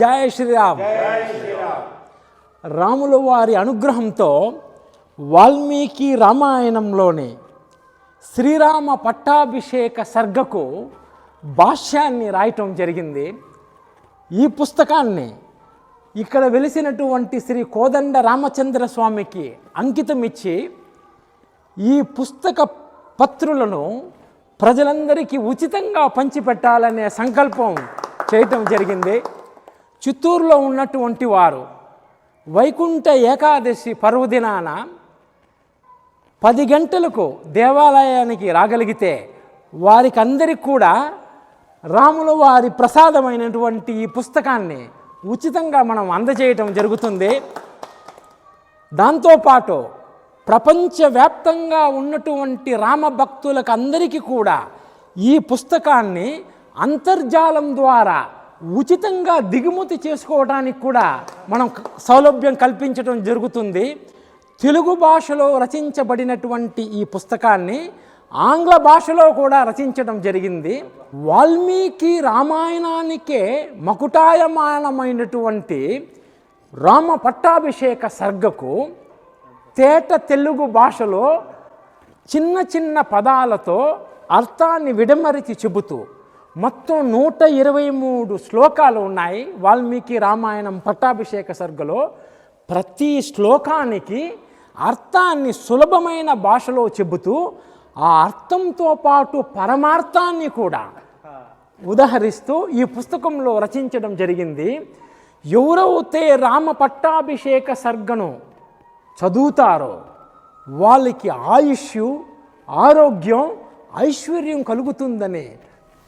జయ శ్రీరామ్. రాముల వారి అనుగ్రహంతో వాల్మీకి రామాయణంలోని శ్రీరామ పట్టాభిషేక సర్గకు భాష్యాన్ని రాయటం జరిగింది. ఈ పుస్తకాన్ని ఇక్కడ వెలిసినటువంటి శ్రీ కోదండ రామచంద్ర స్వామికి అంకితం ఇచ్చి ఈ పుస్తక పత్రులను ప్రజలందరికీ ఉచితంగా పంచిపెట్టాలనే సంకల్పం చేయటం జరిగింది. చిత్తూరులో ఉన్నటువంటి వారు వైకుంఠ ఏకాదశి పర్వదినాన పది గంటలకు దేవాలయానికి రాగలిగితే వారికి అందరికి కూడా రాముల వారి ప్రసాదమైనటువంటి ఈ పుస్తకాన్ని ఉచితంగా మనం అందజేయటం జరుగుతుంది. దాంతోపాటు ప్రపంచవ్యాప్తంగా ఉన్నటువంటి రామ భక్తులకు అందరికీ కూడా ఈ పుస్తకాన్ని అంతర్జాలం ద్వారా ఉచితంగా దిగుమతి చేసుకోవడానికి కూడా మనం సౌలభ్యం కల్పించడం జరుగుతుంది. తెలుగు భాషలో రచించబడినటువంటి ఈ పుస్తకాన్ని ఆంగ్ల భాషలో కూడా రచించడం జరిగింది. వాల్మీకి రామాయణానికే మకుటాయమానమైనటువంటి రామ పట్టాభిషేక సర్గకు తేట తెలుగు భాషలో చిన్న చిన్న పదాలతో అర్థాన్ని విడమరిచి చెబుతూ మొత్తం నూట ఇరవై మూడు శ్లోకాలు ఉన్నాయి. వాల్మీకి రామాయణం పట్టాభిషేక సర్గలో ప్రతి శ్లోకానికి అర్థాన్ని సులభమైన భాషలో చెబుతూ ఆ అర్థంతో పాటు పరమార్థాన్ని కూడా ఉదహరిస్తూ ఈ పుస్తకంలో రచించడం జరిగింది. ఎవరైతే రామ పట్టాభిషేక సర్గను చదువుతారో వాళ్ళకి ఆయుష్ ఆరోగ్యం ఐశ్వర్యం కలుగుతుందని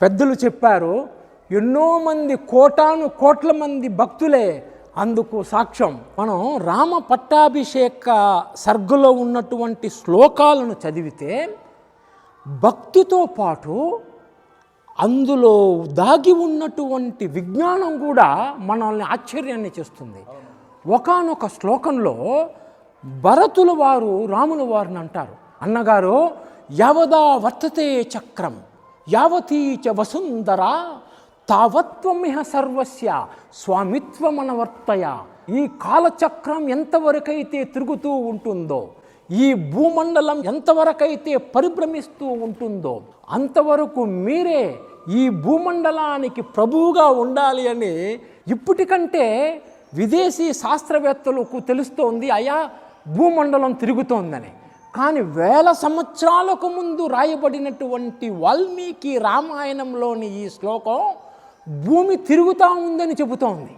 పెద్దలు చెప్పారు ఎన్నో మంది కోటాను కోట్ల మంది భక్తులే అందుకు సాక్ష్యం. మనం రామ పట్టాభిషేక సర్గులో ఉన్నటువంటి శ్లోకాలను చదివితే భక్తితో పాటు అందులో దాగి ఉన్నటువంటి విజ్ఞానం కూడా మనల్ని ఆశ్చర్యాన్ని చేస్తుంది. ఒకానొక శ్లోకంలో భరతుల వారు రాముల వారిని అంటారు. అన్నగారు యవదా వర్తతే చక్రం. యావతీ చ వసుంధర తావత్వమిహ సర్వస్య స్వామిత్వమనవర్తయ. ఈ కాలచక్రం ఎంతవరకైతే తిరుగుతూ ఉంటుందో ఈ భూమండలం ఎంతవరకైతే పరిభ్రమిస్తూ ఉంటుందో అంతవరకు మీరే ఈ భూమండలానికి ప్రభువుగా ఉండాలి అని ఇప్పటికంటే విదేశీ శాస్త్రవేత్తలకు తెలుస్తోంది అయా భూమండలం తిరుగుతోందని. కానీ వేల సంవత్సరాలకు ముందు రాయబడినటువంటి వాల్మీకి రామాయణంలోని ఈ శ్లోకం భూమి తిరుగుతూ ఉందని చెబుతోంది.